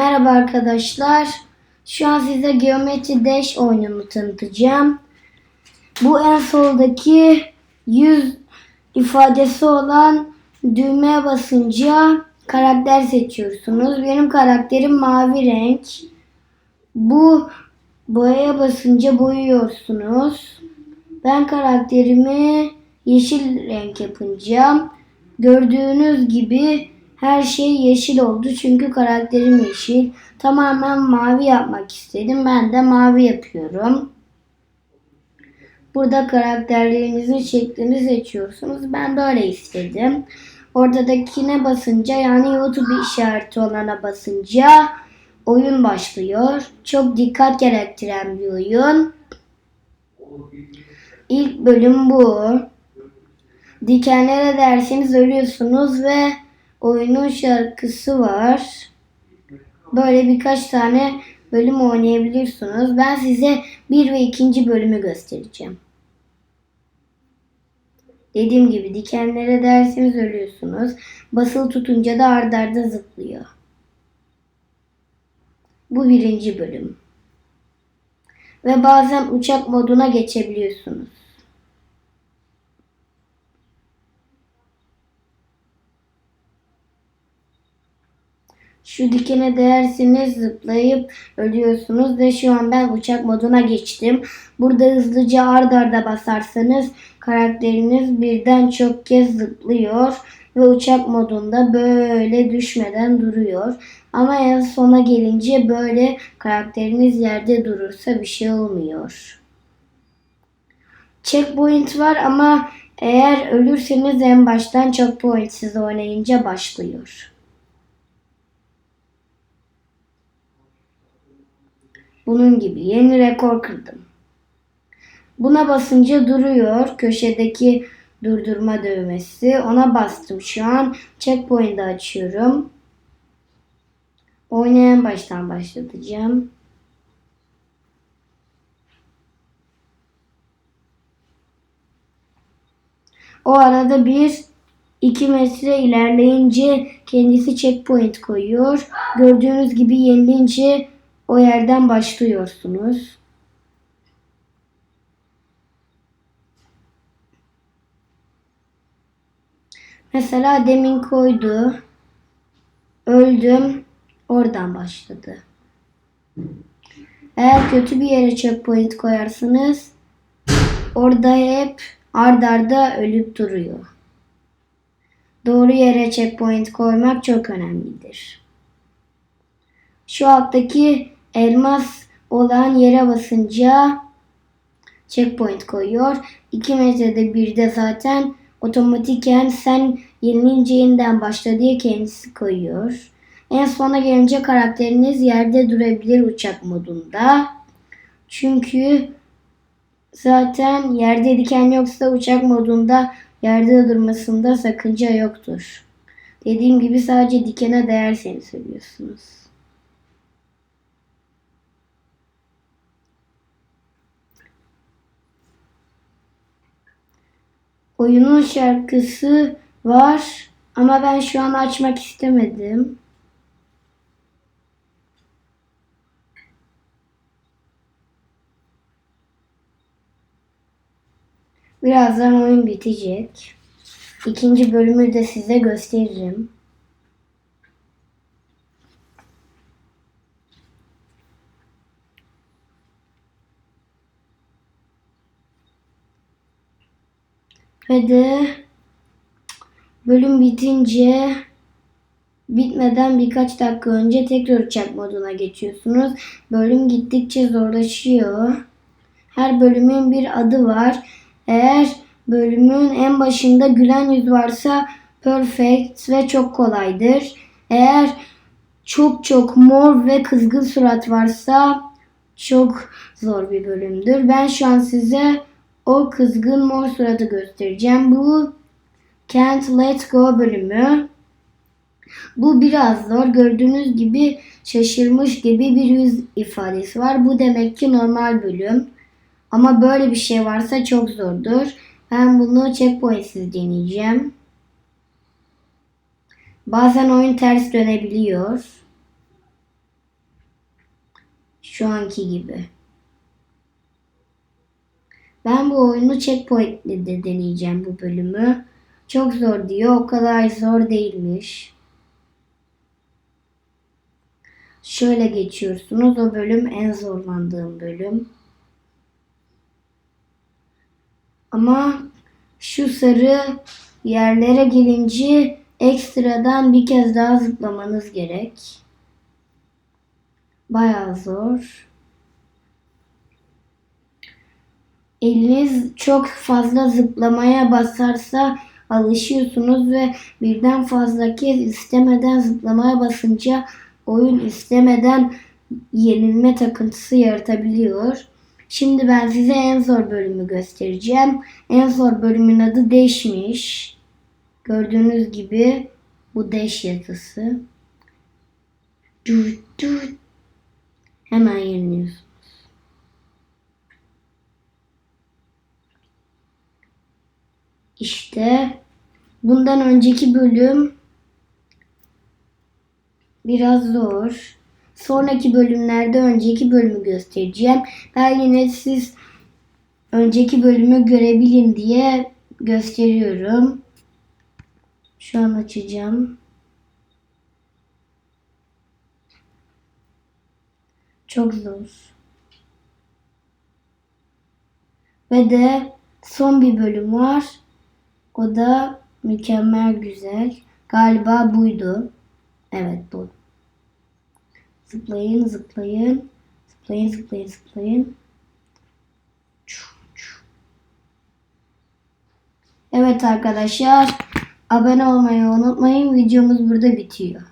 Merhaba arkadaşlar. Şu an size Geometry Dash oyununu tanıtacağım. Bu en soldaki yüz ifadesi olan düğmeye basınca karakter seçiyorsunuz. Benim karakterim mavi renk. Bu boyaya basınca boyuyorsunuz. Ben karakterimi yeşil renk yapınca gördüğünüz gibi her şey yeşil oldu çünkü karakterim yeşil. Tamamen mavi yapmak istedim. Ben de mavi yapıyorum. Burada karakterlerinizin şeklini seçiyorsunuz. Ben böyle istedim. Ortadakine basınca yani YouTube işareti olana basınca oyun başlıyor. Çok dikkat gerektiren bir oyun. İlk bölüm bu. Dikenlere derseniz ölüyorsunuz ve oyunun şarkısı var. Böyle birkaç tane bölüm oynayabilirsiniz. Ben size bir ve ikinci bölümü göstereceğim. Dediğim gibi dikenlere derseniz ölüyorsunuz. Basılı tutunca da ardarda arda zıplıyor. Bu birinci bölüm. Ve bazen uçak moduna geçebiliyorsunuz. Şu dikene değerseniz zıplayıp ölüyorsunuz ve şu an ben uçak moduna geçtim. Burada hızlıca ard arda basarsanız karakteriniz birden çok kez zıplıyor ve uçak modunda böyle düşmeden duruyor. Ama en sona gelince böyle karakteriniz yerde durursa bir şey olmuyor. Checkpoint var ama eğer ölürseniz en baştan checkpointsiz oynayınca başlıyor. Bunun gibi yeni rekor kırdım. Buna basınca duruyor. Köşedeki durdurma düğmesi. Ona bastım şu an. Checkpoint'i açıyorum. Oynayan baştan başlatacağım. O arada bir 2 metre ilerleyince kendisi checkpoint koyuyor. Gördüğünüz gibi yenilince o yerden başlıyorsunuz. Mesela demin koydu. Öldüm. Oradan başladı. Eğer kötü bir yere checkpoint koyarsınız orada hep ard arda ölüp duruyor. Doğru yere checkpoint koymak çok önemlidir. Şu alttaki elmas olan yere basınca checkpoint koyuyor. 2 metrede bir de zaten otomatiken sen yenilince yeniden başla diye kendisi koyuyor. En sona gelince karakteriniz yerde durabilir uçak modunda. Çünkü zaten yerde diken yoksa uçak modunda yerde durmasında sakınca yoktur. Dediğim gibi sadece dikene değerseniz söylüyorsunuz. Oyunun şarkısı var ama ben şu an açmak istemedim. Birazdan oyun bitecek. İkinci bölümü de size gösteririm. Ve de bölüm bitince bitmeden birkaç dakika önce tekrar uçak moduna geçiyorsunuz. Bölüm gittikçe zorlaşıyor. Her bölümün bir adı var. Eğer bölümün en başında gülen yüz varsa perfect ve çok kolaydır. Eğer çok çok mor ve kızgın surat varsa çok zor bir bölümdür. Ben şu an size o kızgın mor suratı göstereceğim. Bu Can't Let Go bölümü. Bu biraz zor. Gördüğünüz gibi şaşırmış gibi bir yüz ifadesi var. Bu demek ki normal bölüm. Ama böyle bir şey varsa çok zordur. Ben bunu checkpointsiz deneyeceğim. Bazen oyun ters dönebiliyor. Şu anki gibi. Ben oyunu checkpoint'le de deneyeceğim bu bölümü. Çok zor diyor. O kadar zor değilmiş. Şöyle geçiyorsunuz. O bölüm en zorlandığım bölüm. Ama şu sarı yerlere gelince ekstradan bir kez daha zıplamanız gerek. Bayağı zor. Eliniz çok fazla zıplamaya basarsa alışıyorsunuz ve birden fazla kez istemeden zıplamaya basınca oyun istemeden yenilme takıntısı yaratabiliyor. Şimdi ben size en zor bölümü göstereceğim. En zor bölümün adı Deş'miş. Gördüğünüz gibi bu Deş yazısı. Hemen yeniliyorsunuz. İşte bundan önceki bölüm biraz zor. Sonraki bölümlerde önceki bölümü göstereceğim. Ben yine siz önceki bölümü görebilin diye gösteriyorum. Şu an açacağım. Çok zor. Ve de son bir bölüm var. O da mükemmel güzel. Galiba buydu. Evet bu. Zıplayın, zıplayın. Zıplayın, zıplayın, zıplayın. Evet arkadaşlar. Abone olmayı unutmayın. Videomuz burada bitiyor.